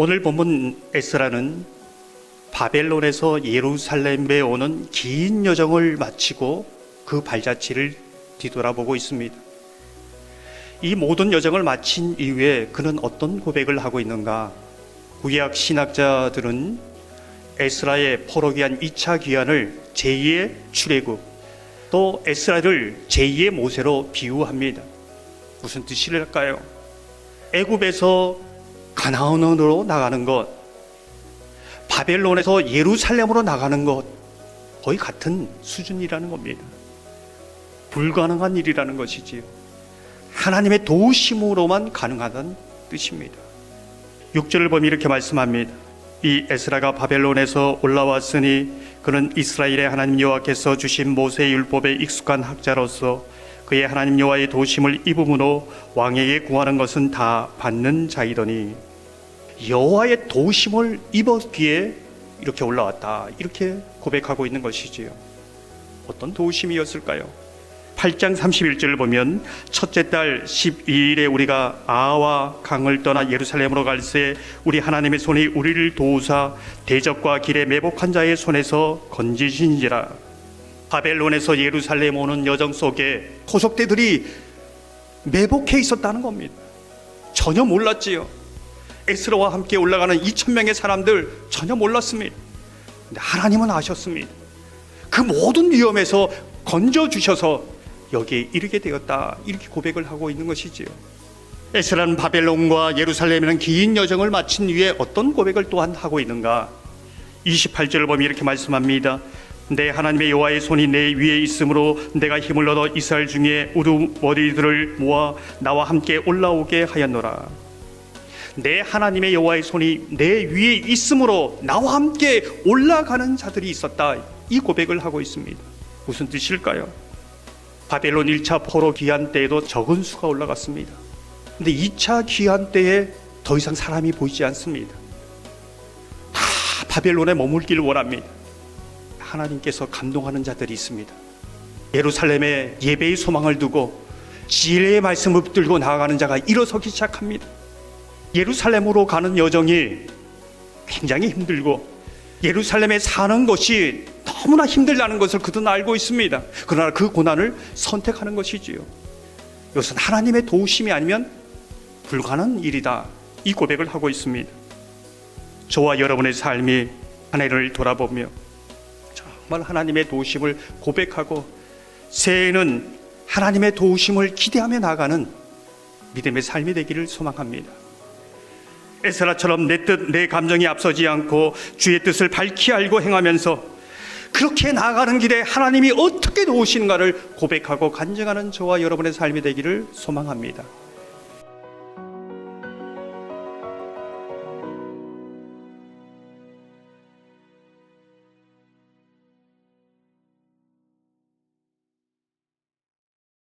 오늘 본문 에스라는 바벨론에서 예루살렘에 오는 긴 여정을 마치고 그 발자취를 뒤돌아보고 있습니다. 이 모든 여정을 마친 이후에 그는 어떤 고백을 하고 있는가? 구약 신학자들은 에스라의 포로기한 2차 귀환을 제2의 출애굽 또 에스라를 제2의 모세로 비유합니다. 무슨 뜻일까요? 애굽에서 가나안으로 나가는 것, 바벨론에서 예루살렘으로 나가는 것 거의 같은 수준이라는 겁니다. 불가능한 일이라는 것이지요. 하나님의 도우심으로만 가능하다는 뜻입니다. 6절을 보면 이렇게 말씀합니다. 이 에스라가 바벨론에서 올라왔으니 그는 이스라엘의 하나님 여호와께서 주신 모세의 율법에 익숙한 학자로서 그의 하나님 여호와의 도심을 입음으로 왕에게 구하는 것은 다 받는 자이더니 여호와의 도심을 입었기에 이렇게 올라왔다. 이렇게 고백하고 있는 것이지요. 어떤 도심이었을까요? 8장 31절을 보면 첫째 달 12일에 우리가 아와 강을 떠나 예루살렘으로 갈새 우리 하나님의 손이 우리를 도우사 대적과 길에 매복한 자의 손에서 건지신지라 바벨론에서 예루살렘 오는 여정 속에 토속대들이 매복해 있었다는 겁니다. 전혀 몰랐지요. 에스라와 함께 올라가는 2천 명의 사람들 전혀 몰랐습니다. 근데 하나님은 아셨습니다. 그 모든 위험에서 건져 주셔서 여기에 이르게 되었다 이렇게 고백을 하고 있는 것이지요. 에스라는 바벨론과 예루살렘이라는 긴 여정을 마친 후에 어떤 고백을 또한 하고 있는가? 28절을 보면 이렇게 말씀합니다. 내 하나님의 여호와의 손이 내 위에 있으므로 내가 힘을 얻어 이스라엘 중에 우두 머리들을 모아 나와 함께 올라오게 하였노라. 내 하나님의 여호와의 손이 내 위에 있으므로 나와 함께 올라가는 자들이 있었다. 이 고백을 하고 있습니다. 무슨 뜻일까요? 바벨론 1차 포로 귀환 때에도 적은 수가 올라갔습니다. 근데 2차 귀환 때에 더 이상 사람이 보이지 않습니다. 다 바벨론에 머물기를 원합니다. 하나님께서 감동하는 자들이 있습니다. 예루살렘에 예배의 소망을 두고 지혜의 말씀을 붙들고 나아가는 자가 일어서기 시작합니다. 예루살렘으로 가는 여정이 굉장히 힘들고 예루살렘에 사는 것이 너무나 힘들다는 것을 그들은 알고 있습니다. 그러나 그 고난을 선택하는 것이지요. 이것은 하나님의 도우심이 아니면 불가능한 일이다. 이 고백을 하고 있습니다. 저와 여러분의 삶이 한 해를 돌아보며 정말 하나님의 도우심을 고백하고 새해에는 하나님의 도우심을 기대하며 나가는 믿음의 삶이 되기를 소망합니다. 에스라처럼 내 뜻, 내 감정이 앞서지 않고 주의 뜻을 밝히 알고 행하면서 그렇게 나아가는 길에 하나님이 어떻게 도우시는가를 고백하고 간증하는 저와 여러분의 삶이 되기를 소망합니다.